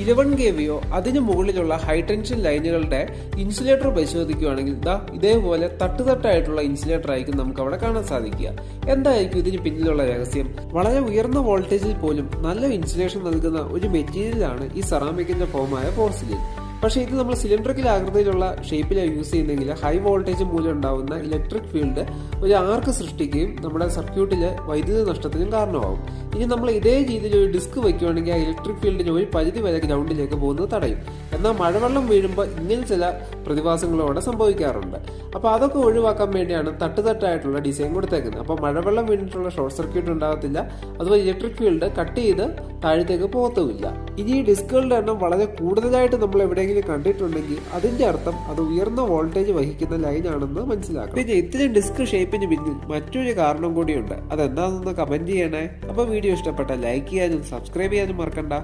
Eleven K വിയോ അതിന് മുകളിലുള്ള high tension ലൈനുകളുടെ ഇൻസുലേറ്റർ പരിശോധിക്കുകയാണെങ്കിൽ ദാ ഇതേപോലെ തട്ടുതട്ടായിട്ടുള്ള ഇൻസുലേറ്റർ ആയിരിക്കും നമുക്ക് അവിടെ കാണാൻ സാധിക്കുക. എന്തായിരിക്കും ഇതിന് പിന്നിലുള്ള രഹസ്യം? വളരെ ഉയർന്ന വോൾട്ടേജിൽ പോലും നല്ല ഇൻസുലേഷൻ നൽകുന്ന ഒരു മെറ്റീരിയലാണ് ഈ സെറാമിക്കിന്റെ ഫോമായ പോർസിലിൻ പക്ഷേ ഇത് നമ്മൾ സിലിണ്ടറിക്കൽ ആകൃതിയിലുള്ള ഷേപ്പിലാണ് യൂസ് ചെയ്യുന്നെങ്കിൽ ഹൈ വോൾട്ടേജ് മൂലം ഉണ്ടാകുന്ന ഇലക്ട്രിക് ഫീൽഡ് ഒരു ആർക്ക് സൃഷ്ടിക്കുകയും നമ്മുടെ സർക്യൂട്ടിലെ വൈദ്യുതി നഷ്ടത്തിനും കാരണമാകും ഇനി നമ്മൾ ഇതേ രീതിയിൽ ഒരു ഡിസ്ക് വയ്ക്കുകയാണെങ്കിൽ ആ ഇലക്ട്രിക് ഫീൽഡിന് ഒരു പരിധി വരെ ഗ്രൗണ്ടിലേക്ക് പോകുന്നത് തടയും. എന്നാൽ മഴവെള്ളം വീഴുമ്പോൾ ഇങ്ങനെ ചില പ്രതിഭാസങ്ങളോടെ സംഭവിക്കാറുണ്ട്. അപ്പോൾ അതൊക്കെ ഒഴിവാക്കാൻ വേണ്ടിയാണ് തട്ടുതട്ടായിട്ടുള്ള ഡിസൈൻ കൊടുത്തേക്കുന്നത്. അപ്പോൾ മഴവെള്ളം വീണിട്ടുള്ള ഷോർട്ട് സർക്യൂട്ട് ഉണ്ടാകത്തില്ല അതുപോലെ ഇലക്ട്രിക് ഫീൽഡ് കട്ട് ചെയ്ത് താഴത്തേക്ക് പോകത്തുമില്ല. ഇനി ഈ ഡിസ്കുകളുടെ എണ്ണം വളരെ കൂടുതലായിട്ട് നമ്മൾ എവിടെയെങ്കിലും കണ്ടിട്ടുണ്ടെങ്കിൽ അതിന്റെ അർത്ഥം അത് ഉയർന്ന വോൾട്ടേജ് വഹിക്കുന്ന ലൈനാണെന്ന് മനസ്സിലാക്കാം പിന്നെ ഇത്രയും ഡിസ്ക് ഷേപ്പിന് പിന്നിൽ മറ്റൊരു കാരണം കൂടിയുണ്ട്. അതെന്താണെന്ന് കമന്റ് ചെയ്യണേ. അപ്പോൾ വീഡിയോ ഇഷ്ടപ്പെട്ട ലൈക്ക് ചെയ്യാനും സബ്സ്ക്രൈബ് ചെയ്യാനും മറക്കണ്ട.